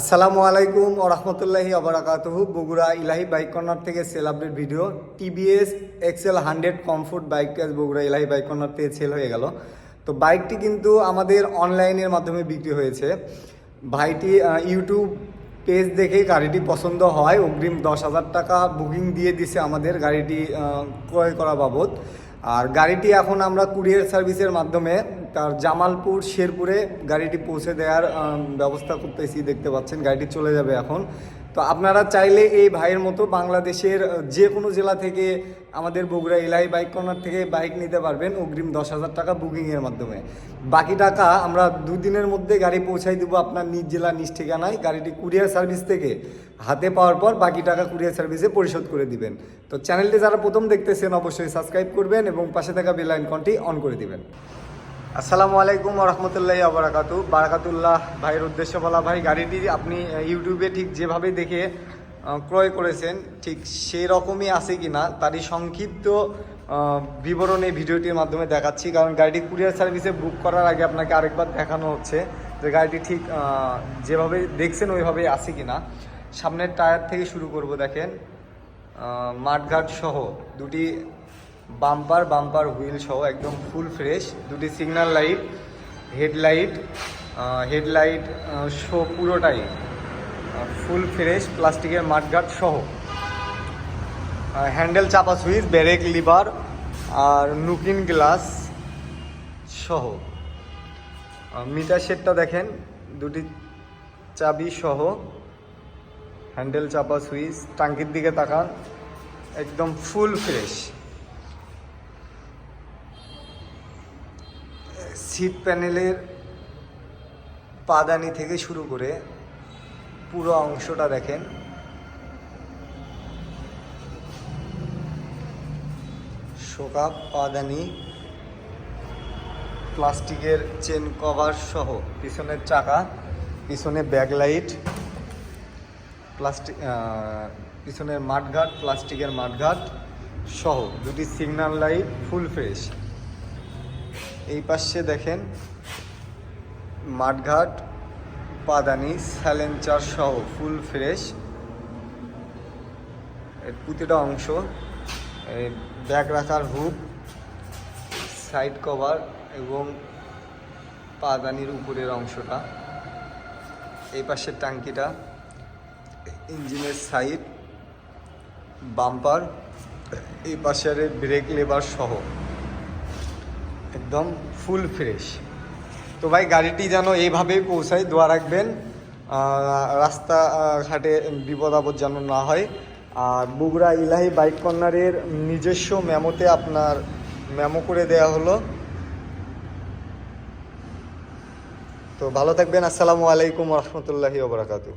আসসালামু আলাইকুম ও রহমতুল্লাহি আবরাকাতহু বগুড়া ইলাহি বাইক কর্নার থেকে sale update video. TVS XL hundred comfort bike Bogura Elahi bike corner থেকে সেল হয়ে গেল। তো বাইকটি কিন্তু আমাদের অনলাইনের মাধ্যমে বিক্রি হয়েছে। ভাইটি ইউটিউব পেজ দেখে গাড়িটি পছন্দ হয়। অগ্রিম দশ হাজার টাকা বুকিং দিয়ে দিছে আমাদের গাড়িটি ক্রয় করা বাবদ। আর গাড়িটি এখন আমরা কুরিয়ার সার্ভিসের মাধ্যমে তার জামালপুর, শেরপুরে গাড়িটি পৌঁছে দেওয়ার ব্যবস্থা করতেছি, দেখতে পাচ্ছেন, গাড়িটি চলে যাবে এখন। তো আপনারা চাইলে এই ভাইয়ের মতো বাংলাদেশের যে কোনো জেলা থেকে আমাদের বগুড়া ইলাই বাইক কর্নার থেকে বাইক নিতে পারবেন অগ্রিম দশ হাজার টাকা বুকিংয়ের মাধ্যমে। বাকি টাকা আমরা দুদিনের মধ্যে গাড়ি পৌঁছাই দেবো আপনার নিজ জেলা, নিজ ঠিকানায়। গাড়িটি কুরিয়ার সার্ভিস থেকে হাতে পাওয়ার পর বাকি টাকা কুরিয়ার সার্ভিসে পরিশোধ করে দিবেন। তো চ্যানেলটি যারা প্রথম দেখতেছেন, অবশ্যই সাবস্ক্রাইব করবেন এবং পাশে থাকা বেল আইকনটি অন করে দিবেন। আসসালামু আলাইকুম রহমতুল্লাহ আবরাকাতু বারাকাতুল্লাহ ভাইয়ের উদ্দেশ্য বলা ভাই, গাড়িটি আপনি ইউটিউবে ঠিক যেভাবে দেখে ক্রয় করেছেন, ঠিক সেই রকমই আছে কি না তারই সংক্ষিপ্ত বিবরণ এই ভিডিওটির মাধ্যমে দেখাচ্ছি। কারণ গাড়িটি কুরিয়ার সার্ভিসে বুক করার আগে আপনাকে আরেকবার দেখানো হচ্ছে যে গাড়িটি ঠিক যেভাবে দেখছেন ওইভাবেই আছে কি না সামনের টায়ার থেকে শুরু করব দেখেন। মাঠঘাট সহ দুটি বাম্পার বাম্পার হুইল সহ একদম ফুল ফ্রেশ দুটি signal light headlight headlight show পুরোটাই ফুল ফ্রেশ প্লাস্টিকের মাঠঘাট সহ। হ্যান্ডেল চাপা সুইচ ব্যারেক লিভার আর নুকিন গ্লাস সহ। মিটার সেটটা দেখেন, দুটি চাবি সহ। হ্যান্ডেল চাপা সুইচ টাঙ্কির দিকে তাকান, একদম ফুল ফ্রেশ সিট প্যানেলের পাদানি থেকে শুরু করে পুরো অংশটা দেখেন। শোকাপ, পাদানি, প্লাস্টিকের চেন কভার সহ পিছনের চাকা, পিছনে ব্যাকলাইট প্লাস্টিক পিছনের মাঠঘাট, প্লাস্টিকের মাঠঘাট সহ দুটি সিগন্যাল লাইট ফুল ফ্রেশ। এই পাশে দেখেন মাঠঘাট, পাদানি, স্যালেঞ্চার সহ ফুল ফ্রেশ। এর প্রতিটা অংশ ব্যাগ রাখার হুক, সাইড কভার এবং পাদানির উপরের অংশটা। এই পাশের ট্যাঙ্কিটা, ইঞ্জিনের সাইড, বাম্পার, এই পাশের ব্রেক লেবার সহ। একদম ফুল ফ্রেশ তো ভাই গাড়িটি যেন এইভাবেই পৌঁছায় দোয়া রাখবেন। আহ, রাস্তা আহ, ঘাটে বিপদ আপদ যেন না হয়। আর বগুড়া ইলাহি বাইক কর্নারের নিজস্ব মেমোতে আপনার মেমো করে দেয়া হলো। তো ভালো থাকবেন। আসসালামু আলাইকুম রহমতুল্লাহি ওবরাকাতু